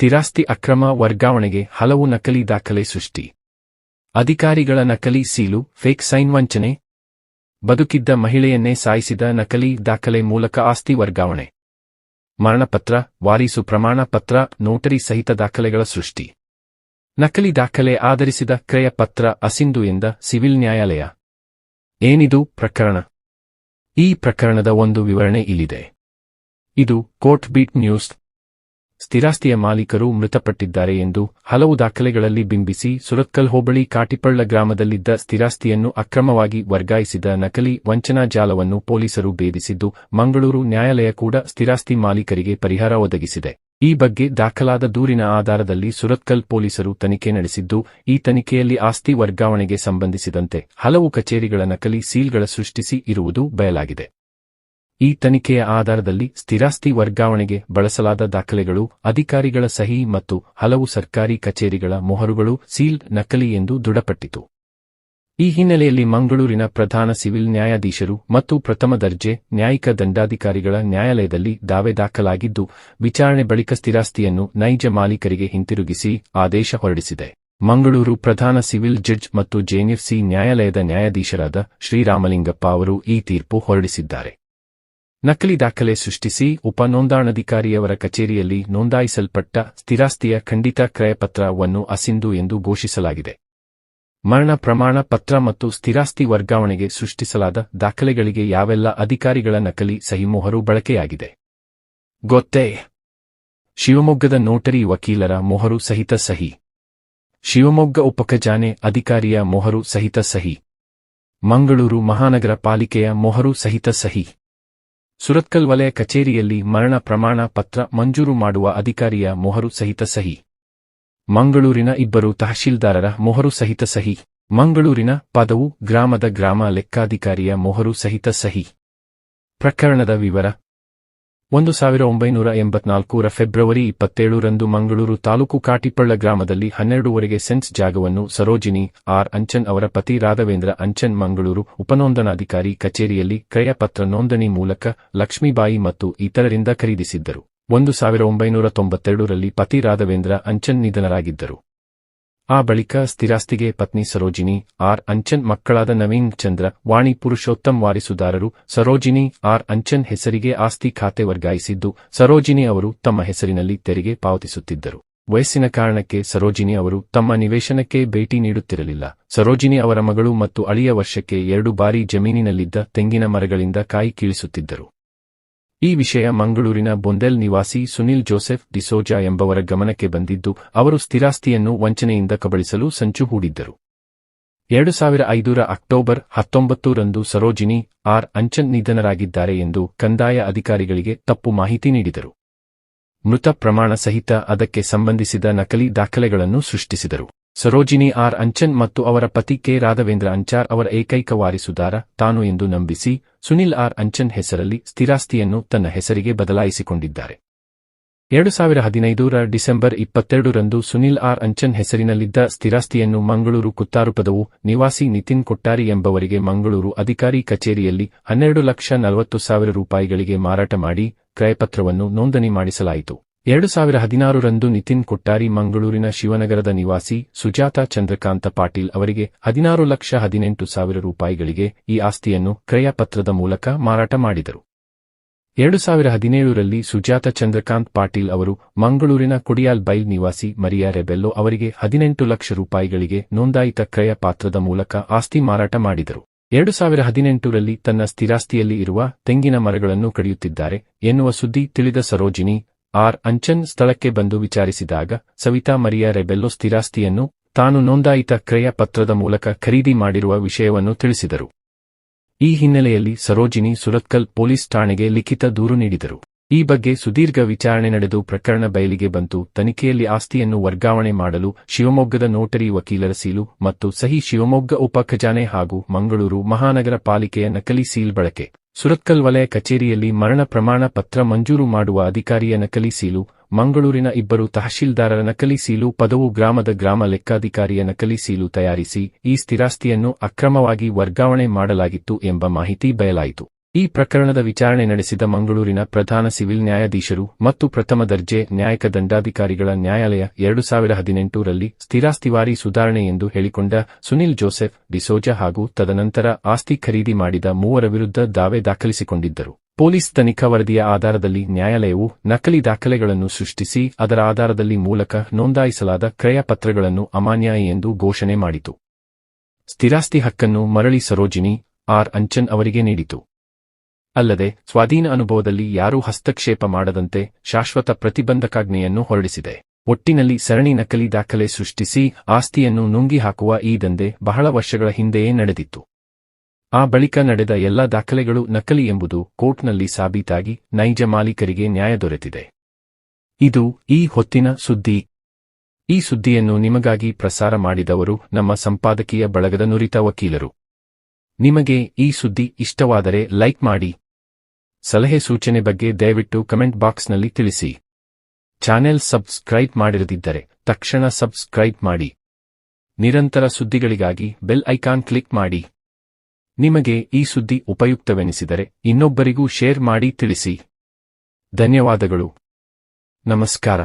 ಸ್ಥಿರಾಸ್ತಿ ಅಕ್ರಮ ವರ್ಗಾವಣೆಗೆ ಹಲವು ನಕಲಿ ದಾಖಲೆ ಸೃಷ್ಟಿ. ಅಧಿಕಾರಿಗಳ ನಕಲಿ ಸೀಲು, ಫೇಕ್ ಸೈನ್ ವಂಚನೆ. ಬದುಕಿದ್ದ ಮಹಿಳೆಯನ್ನೇ ಸಾಯಿಸಿದ ನಕಲಿ ದಾಖಲೆ ಮೂಲಕ ಆಸ್ತಿ ವರ್ಗಾವಣೆ. ಮರಣಪತ್ರ, ವಾರೀಸು ಪ್ರಮಾಣ ಪತ್ರ, ನೋಟರಿ ಸಹಿತ ದಾಖಲೆಗಳ ಸೃಷ್ಟಿ. ನಕಲಿ ದಾಖಲೆ ಆಧರಿಸಿದ ಕ್ರಯ ಪತ್ರ ಅಸಿಂಧು ಎಂದ ಸಿವಿಲ್ ನ್ಯಾಯಾಲಯ. ಏನಿದು ಪ್ರಕರಣ? ಈ ಪ್ರಕರಣದ ಒಂದು ವಿವರಣೆ ಇಲ್ಲಿದೆ. ಇದು ಕೋರ್ಟ್ ಬೀಟ್ ನ್ಯೂಸ್. ಸ್ಥಿರಾಸ್ತಿಯ ಮಾಲೀಕರು ಮೃತಪಟ್ಟಿದ್ದಾರೆ ಎಂದು ಹಲವು ದಾಖಲೆಗಳಲ್ಲಿ ಬಿಂಬಿಸಿ ಸುರತ್ಕಲ್ ಹೋಬಳಿ ಕಾಟಿಪಳ್ಳ ಗ್ರಾಮದಲ್ಲಿದ್ದ ಸ್ಥಿರಾಸ್ತಿಯನ್ನು ಅಕ್ರಮವಾಗಿ ವರ್ಗಾಯಿಸಿದ ನಕಲಿ ವಂಚನಾ ಜಾಲವನ್ನು ಪೊಲೀಸರು ಭೇದಿಸಿದ್ದು, ಮಂಗಳೂರು ನ್ಯಾಯಾಲಯ ಕೂಡ ಸ್ಥಿರಾಸ್ತಿ ಮಾಲೀಕರಿಗೆ ಪರಿಹಾರ ಒದಗಿಸಿದೆ. ಈ ಬಗ್ಗೆ ದಾಖಲಾದ ದೂರಿನ ಆಧಾರದಲ್ಲಿ ಸುರತ್ಕಲ್ ಪೊಲೀಸರು ತನಿಖೆ ನಡೆಸಿದ್ದು, ಈ ತನಿಖೆಯಲ್ಲಿ ಆಸ್ತಿ ವರ್ಗಾವಣೆಗೆ ಸಂಬಂಧಿಸಿದಂತೆ ಹಲವು ಕಚೇರಿಗಳ ನಕಲಿ ಸೀಲ್ಗಳ ಸೃಷ್ಟಿಸಿ ಇರುವುದು ಬಯಲಾಗಿದೆ. ಈ ತನಿಖೆಯ ಆಧಾರದಲ್ಲಿ ಸ್ಥಿರಾಸ್ತಿ ವರ್ಗಾವಣೆಗೆ ಬಳಸಲಾದ ದಾಖಲೆಗಳು, ಅಧಿಕಾರಿಗಳ ಸಹಿ ಮತ್ತು ಹಲವು ಸರ್ಕಾರಿ ಕಚೇರಿಗಳ ಮೊಹರುಗಳು ಸೀಲ್ ನಕಲಿ ಎಂದು ದೃಢಪಟ್ಟಿತು. ಈ ಹಿನ್ನೆಲೆಯಲ್ಲಿ ಮಂಗಳೂರಿನ ಪ್ರಧಾನ ಸಿವಿಲ್ ನ್ಯಾಯಾಧೀಶರು ಮತ್ತು ಪ್ರಥಮ ದರ್ಜೆ ನ್ಯಾಯಿಕ ದಂಡಾಧಿಕಾರಿಗಳ ನ್ಯಾಯಾಲಯದಲ್ಲಿ ದಾವೆ ದಾಖಲಾಗಿದ್ದು, ವಿಚಾರಣೆ ಬಳಿಕ ಸ್ಥಿರಾಸ್ತಿಯನ್ನು ನೈಜ ಮಾಲೀಕರಿಗೆ ಹಿಂತಿರುಗಿಸಿ ಆದೇಶ ಹೊರಡಿಸಿದೆ. ಮಂಗಳೂರು ಪ್ರಧಾನ ಸಿವಿಲ್ ಜಡ್ಜ್ ಮತ್ತು ಜೆಎನ್ಎಫ್ಸಿ ನ್ಯಾಯಾಲಯದ ನ್ಯಾಯಾಧೀಶರಾದ ಶ್ರೀರಾಮಲಿಂಗಪ್ಪ ಅವರು ಈ ತೀರ್ಪು ಹೊರಡಿಸಿದ್ದಾರೆ. ನಕಲಿ ದಾಖಲೆ ಸೃಷ್ಟಿಸಿ ಉಪ ನೋಂದಾಣಾಧಿಕಾರಿಯವರ ಕಚೇರಿಯಲ್ಲಿ ನೋಂದಾಯಿಸಲ್ಪಟ್ಟ ಸ್ಥಿರಾಸ್ತಿಯ ಖಂಡಿತ ಕ್ರಯಪತ್ರವನ್ನು ಅಸಿಂಧು ಎಂದು ಘೋಷಿಸಲಾಗಿದೆ. ಮರಣ ಪ್ರಮಾಣ ಪತ್ರ ಮತ್ತು ಸ್ಥಿರಾಸ್ತಿ ವರ್ಗಾವಣೆಗೆ ಸೃಷ್ಟಿಸಲಾದ ದಾಖಲೆಗಳಿಗೆ ಯಾವೆಲ್ಲ ಅಧಿಕಾರಿಗಳ ನಕಲಿ ಸಹಿಮೊಹರು ಬಳಕೆಯಾಗಿದೆ? ಗೊತ್ತೇ? ಶಿವಮೊಗ್ಗದ ನೋಟರಿ ವಕೀಲರ ಮೊಹರು ಸಹಿತ ಸಹಿ. ಶಿವಮೊಗ್ಗ ಉಪಖಜಾನೆ ಅಧಿಕಾರಿಯ ಮೊಹರು ಸಹಿತ ಸಹಿ. ಮಂಗಳೂರು ಮಹಾನಗರ ಪಾಲಿಕೆಯ ಮೊಹರು ಸಹಿತ ಸಹಿ. ಸುರತ್ಕಲ್ ವಲಯ ಕಚೇರಿಯಲ್ಲಿ ಮರಣ ಪ್ರಮಾಣ ಪತ್ರ ಮಂಜೂರು ಮಾಡುವ ಅಧಿಕಾರಿಯ ಮೊಹರು ಸಹಿತ ಸಹಿ. ಮಂಗಳೂರಿನ ಇಬ್ಬರು ತಹಶೀಲ್ದಾರರ ಮೊಹರು ಸಹಿತ ಸಹಿ. ಮಂಗಳೂರಿನ ಪದವು ಗ್ರಾಮದ ಗ್ರಾಮ ಲೆಕ್ಕಾಧಿಕಾರಿಯ ಮೊಹರು ಸಹಿತ ಸಹಿ. ಪ್ರಕರಣದ ವಿವರ ಒಂದು ಸಾವಿರ ಒಂಬೈನೂರ ಎಂಬತ್ನಾಲ್ಕರ ಫೆಬ್ರವರಿ ಇಪ್ಪತ್ತೇಳರಂದು ಮಂಗಳೂರು ತಾಲೂಕು ಕಾಟಿಪಳ್ಳ ಗ್ರಾಮದಲ್ಲಿ ಹನ್ನೆರಡುವರೆಗೆ ಸೆನ್ಸ್ ಜಾಗವನ್ನು ಸರೋಜಿನಿ ಆರ್. ಅಂಚನ್ ಅವರ ಪತಿ ರಾಘವೇಂದ್ರ ಅಂಚನ್ ಮಂಗಳೂರು ಉಪನೋಂದಣಾಧಿಕಾರಿ ಕಚೇರಿಯಲ್ಲಿ ಕ್ರಯಪತ್ರ ನೋಂದಣಿ ಮೂಲಕ ಲಕ್ಷ್ಮೀಬಾಯಿ ಮತ್ತು ಇತರರಿಂದ ಖರೀದಿಸಿದ್ದರು. ಒಂದು ಸಾವಿರ ಒಂಬೈನೂರ ತೊಂಬತ್ತೆರಡರಲ್ಲಿ ಪತಿ ರಾಘವೇಂದ್ರ ಅಂಚನ್ ನಿಧನರಾಗಿದ್ದರು. ಆ ಬಳಿಕ ಸ್ಥಿರಾಸ್ತಿಗೆ ಪತ್ನಿ ಸರೋಜಿನಿ, ಆರ್. ಅಂಚನ್ ಮಕ್ಕಳಾದ ನವೀನ್ ಚಂದ್ರ, ವಾಣಿ ಪುರುಷೋತ್ತಮ್ ವಾರಿಸುದಾರರು ಸರೋಜಿನಿ, ಆರ್. ಅಂಚನ್ ಹೆಸರಿಗೆ ಆಸ್ತಿ ಖಾತೆ ವರ್ಗಾಯಿಸಿದ್ದು, ಸರೋಜಿನಿ ಅವರು ತಮ್ಮ ಹೆಸರಿನಲ್ಲಿ ತೆರಿಗೆ ಪಾವತಿಸುತ್ತಿದ್ದರು. ವಯಸ್ಸಿನ ಕಾರಣಕ್ಕೆ ಸರೋಜಿನಿ ಅವರು ತಮ್ಮ ನಿವೇಶನಕ್ಕೆ ಭೇಟಿ ನೀಡುತ್ತಿರಲಿಲ್ಲ. ಸರೋಜಿನಿ ಅವರ ಮಗಳು ಮತ್ತು ಅಳಿಯ ವರ್ಷಕ್ಕೆ ಎರಡು ಬಾರಿ ಜಮೀನಿನಲ್ಲಿದ್ದ ತೆಂಗಿನ ಮರಗಳಿಂದ ಕಾಯಿ ಕೀಳಿಸುತ್ತಿದ್ದರು. ಈ ವಿಷಯ ಮಂಗಳೂರಿನ ಬೊಂದೆಲ್ ನಿವಾಸಿ ಸುನಿಲ್ ಜೋಸೆಫ್ ಡಿಸೋಜಾ ಎಂಬವರ ಗಮನಕ್ಕೆ ಬಂದಿದ್ದು, ಅವರು ಸ್ಥಿರಾಸ್ತಿಯನ್ನು ವಂಚನೆಯಿಂದ ಕಬಳಿಸಲು ಸಂಚು ಹೂಡಿದ್ದರು. ಎರಡು ಸಾವಿರ ಐದರ ಅಕ್ಟೋಬರ್ ಹತ್ತೊಂಬತ್ತರಂದು ಸರೋಜಿನಿ ಆರ್. ಅಂಚನ್ ನಿಧನರಾಗಿದ್ದಾರೆ ಎಂದು ಕಂದಾಯ ಅಧಿಕಾರಿಗಳಿಗೆ ತಪ್ಪು ಮಾಹಿತಿ ನೀಡಿದರು. ಮೃತ ಪ್ರಮಾಣ ಸಹಿತ ಅದಕ್ಕೆ ಸಂಬಂಧಿಸಿದ ನಕಲಿ ದಾಖಲೆಗಳನ್ನು ಸೃಷ್ಟಿಸಿದರು. ಸರೋಜಿನಿ ಆರ್ ಅಂಚನ್ ಮತ್ತು ಅವರ ಪತಿ ಕೆ ರಾಘವೇಂದ್ರ ಅಂಚಾರ್ ಅವರ ಏಕೈಕ ವಾರಿಸುದಾರ ತಾನು ಎಂದು ನಂಬಿಸಿ, ಸುನಿಲ್ ಆರ್ ಅಂಚನ್ ಹೆಸರಲ್ಲಿ ಸ್ಥಿರಾಸ್ತಿಯನ್ನು ತನ್ನ ಹೆಸರಿಗೆ ಬದಲಾಯಿಸಿಕೊಂಡಿದ್ದಾರೆ. ಎರಡು ಸಾವಿರ ಹದಿನೈದರ ಡಿಸೆಂಬರ್ ಇಪ್ಪತ್ತೆರಡರಂದು ಸುನಿಲ್ ಆರ್ ಅಂಚನ್ ಹೆಸರಿನಲ್ಲಿದ್ದ ಸ್ಥಿರಾಸ್ತಿಯನ್ನು ಮಂಗಳೂರು ಕುತ್ತಾರುಪದವು, ನಿವಾಸಿ ನಿತಿನ್ ಕೊಟ್ಟಾರಿ ಎಂಬವರಿಗೆ ಮಂಗಳೂರು ಅಧಿಕಾರಿ ಕಚೇರಿಯಲ್ಲಿ ಹನ್ನೆರಡು ಲಕ್ಷ ನಲವತ್ತು ಸಾವಿರ ರೂಪಾಯಿಗಳಿಗೆ ಮಾರಾಟ ಮಾಡಿ, ಕ್ರಯಪತ್ರವನ್ನು ನೋಂದಣಿ ಮಾಡಿಸಲಾಯಿತು. ಎರಡು ಸಾವಿರ ಹದಿನಾರರಂದು ನಿತಿನ್ ಕೊಟ್ಟಾರಿ ಮಂಗಳೂರಿನ ಶಿವನಗರದ ನಿವಾಸಿ ಸುಜಾತ ಚಂದ್ರಕಾಂತ ಪಾಟೀಲ್ ಅವರಿಗೆ ಹದಿನಾರು ಲಕ್ಷ ಹದಿನೆಂಟು ಸಾವಿರ ರೂಪಾಯಿಗಳಿಗೆ ಈ ಆಸ್ತಿಯನ್ನು ಕ್ರಯಪತ್ರದ ಮೂಲಕ ಮಾರಾಟ ಮಾಡಿದರು. ಎರಡು ಸಾವಿರ ಹದಿನೇಳರಲ್ಲಿ ಸುಜಾತ ಚಂದ್ರಕಾಂತ್ ಪಾಟೀಲ್ ಅವರು ಮಂಗಳೂರಿನ ಕುಡಿಯಾಲ್ ಬೈಲ್ ನಿವಾಸಿ ಮರಿಯಾ ರೆಬೆಲ್ಲೋ ಅವರಿಗೆ ಹದಿನೆಂಟು ಲಕ್ಷ ರೂಪಾಯಿಗಳಿಗೆ ನೋಂದಾಯಿತ ಕ್ರಯ ಪಾತ್ರದ ಮೂಲಕ ಆಸ್ತಿ ಮಾರಾಟ ಮಾಡಿದರು. ಎರಡು ಸಾವಿರ ಹದಿನೆಂಟರಲ್ಲಿ ತನ್ನ ಸ್ಥಿರಾಸ್ತಿಯಲ್ಲಿ ಇರುವ ತೆಂಗಿನ ಮರಗಳನ್ನು ಕಡಿಯುತ್ತಿದ್ದಾರೆ ಎನ್ನುವ ಸುದ್ದಿ ತಿಳಿದ ಸರೋಜಿನಿ ಆರ್ ಅಂಚನ್ ಸ್ಥಳಕ್ಕೆ ಬಂದು ವಿಚಾರಿಸಿದಾಗ ಸವಿತಾ ಮರಿಯಾ ರೆಬೆಲ್ಲೋ ಸ್ಥಿರಾಸ್ತಿಯನ್ನು ತಾನು ನೋಂದಾಯಿತ ಕ್ರಯ ಪತ್ರದ ಮೂಲಕ ಖರೀದಿ ಮಾಡಿರುವ ವಿಷಯವನ್ನು ತಿಳಿಸಿದರು. ಈ ಹಿನ್ನೆಲೆಯಲ್ಲಿ ಸರೋಜಿನಿ ಸುರತ್ಕಲ್ ಪೊಲೀಸ್ ಠಾಣೆಗೆ ಲಿಖಿತ ದೂರು ನೀಡಿದರು. ಈ ಬಗ್ಗೆ ಸುದೀರ್ಘ ವಿಚಾರಣೆ ನಡೆದು ಪ್ರಕರಣ ಬಯಲಿಗೆ ಬಂತು. ತನಿಖೆಯಲ್ಲಿ ಆಸ್ತಿಯನ್ನು ವರ್ಗಾವಣೆ ಮಾಡಲು ಶಿವಮೊಗ್ಗದ ನೋಟರಿ ವಕೀಲರ ಸೀಲು ಮತ್ತು ಸಹಿ ಶಿವಮೊಗ್ಗ ಉಪ ಖಜಾನೆ ಹಾಗೂ ಮಂಗಳೂರು ಮಹಾನಗರ ಪಾಲಿಕೆಯ ನಕಲಿ ಸೀಲ್ ಬಳಕೆ. ಸುರತ್ಕಲ್ ವಲಯ ಕಚೇರಿಯಲ್ಲಿ ಮರಣ ಪ್ರಮಾಣ ಪತ್ರ ಮಂಜೂರು ಮಾಡುವ ಅಧಿಕಾರಿಯ ನಕಲಿ ಸೀಲು, ಮಂಗಳೂರಿನ ಇಬ್ಬರು ತಹಶೀಲ್ದಾರರ ನಕಲಿ ಸೀಲು, ಪದವು ಗ್ರಾಮದ ಗ್ರಾಮ ಲೆಕ್ಕಾಧಿಕಾರಿಯ ನಕಲಿ ಸೀಲು ತಯಾರಿಸಿ, ಈ ಸ್ಥಿರಾಸ್ತಿಯನ್ನು ಅಕ್ರಮವಾಗಿ ವರ್ಗಾವಣೆ ಮಾಡಲಾಗಿತ್ತು ಎಂಬ ಮಾಹಿತಿ ಬಯಲಾಯಿತು. ಈ ಪ್ರಕರಣದ ವಿಚಾರಣೆ ನಡೆಸಿದ ಮಂಗಳೂರಿನ ಪ್ರಧಾನ ಸಿವಿಲ್ ನ್ಯಾಯಾಧೀಶರು ಮತ್ತು ಪ್ರಥಮ ದರ್ಜೆ ನ್ಯಾಯಕ ದಂಡಾಧಿಕಾರಿಗಳ ನ್ಯಾಯಾಲಯ ಎರಡು ಸಾವಿರ ಹದಿನೆಂಟರಲ್ಲಿ ಸ್ಥಿರಾಸ್ತಿವಾರಿ ಸುಧಾರಣೆ ಎಂದು ಹೇಳಿಕೊಂಡ ಸುನಿಲ್ ಜೋಸೆಫ್ ಡಿಸೋಜಾ ಹಾಗೂ ತದನಂತರ ಆಸ್ತಿ ಖರೀದಿ ಮಾಡಿದ ಮೂವರ ವಿರುದ್ಧ ದಾವೆ ದಾಖಲಿಸಿಕೊಂಡಿದ್ದರು. ಪೊಲೀಸ್ ತನಿಖಾ ವರದಿಯ ಆಧಾರದಲ್ಲಿ ನ್ಯಾಯಾಲಯವು ನಕಲಿ ದಾಖಲೆಗಳನ್ನು ಸೃಷ್ಟಿಸಿ ಅದರ ಆಧಾರದಲ್ಲಿ ಮೂಲಕ ನೋಂದಾಯಿಸಲಾದ ಕ್ರಯ ಪತ್ರಗಳನ್ನು ಅಮಾನ್ಯ ಎಂದು ಘೋಷಣೆ ಮಾಡಿತು. ಸ್ಥಿರಾಸ್ತಿ ಹಕ್ಕನ್ನು ಮರಳಿ ಸರೋಜಿನಿ ಆರ್ ಅಂಚನ್ ಅವರಿಗೆ ನೀಡಿತು. ಅಲ್ಲದೆ, ಸ್ವಾಧೀನ ಅನುಭವದಲ್ಲಿ ಯಾರೂ ಹಸ್ತಕ್ಷೇಪ ಮಾಡದಂತೆ ಶಾಶ್ವತ ಪ್ರತಿಬಂಧಕಾಜ್ಞೆಯನ್ನು ಹೊರಡಿಸಿದೆ. ಒಟ್ಟಿನಲ್ಲಿ ಸರಣಿ ನಕಲಿ ದಾಖಲೆ ಸೃಷ್ಟಿಸಿ ಆಸ್ತಿಯನ್ನು ನುಂಗಿ ಹಾಕುವ ಈ ದಂಧೆ ಬಹಳ ವರ್ಷಗಳ ಹಿಂದೆಯೇ ನಡೆದಿತ್ತು. ಆ ಬಳಿಕ ನಡೆದ ಎಲ್ಲ ದಾಖಲೆಗಳು ನಕಲಿ ಎಂಬುದು ಕೋರ್ಟ್ನಲ್ಲಿ ಸಾಬೀತಾಗಿ ನೈಜ ಮಾಲೀಕರಿಗೆ ನ್ಯಾಯ ದೊರೆತಿದೆ. ಇದು ಈ ಹೊತ್ತಿನ ಸುದ್ದಿ. ಈ ಸುದ್ದಿಯನ್ನು ನಿಮಗಾಗಿ ಪ್ರಸಾರ ಮಾಡಿದವರು ನಮ್ಮ ಸಂಪಾದಕೀಯ ಬಳಗದ ನುರಿತ ವಕೀಲರು. ನಿಮಗೆ ಈ ಸುದ್ದಿ ಇಷ್ಟವಾದರೆ ಲೈಕ್ ಮಾಡಿ ಸಲಹೆ ಸೂಚನೆ ಬಗ್ಗೆ ದಯವಿಟ್ಟು ಕಮೆಂಟ್ ಬಾಕ್ಸ್ನಲ್ಲಿ ತಿಳಿಸಿ. ಚಾನೆಲ್ ಸಬ್ಸ್ಕ್ರೈಬ್ ಮಾಡಿರದಿದ್ದರೆ ತಕ್ಷಣ ಸಬ್ಸ್ಕ್ರೈಬ್ ಮಾಡಿ. ನಿರಂತರ ಸುದ್ದಿಗಳಿಗಾಗಿ ಬೆಲ್ ಐಕಾನ್ ಕ್ಲಿಕ್ ಮಾಡಿ. ನಿಮಗೆ ಈ ಸುದ್ದಿ ಉಪಯುಕ್ತವೆನಿಸಿದರೆ ಇನ್ನೊಬ್ಬರಿಗೂ ಶೇರ್ ಮಾಡಿ ತಿಳಿಸಿ. ಧನ್ಯವಾದಗಳು. ನಮಸ್ಕಾರ.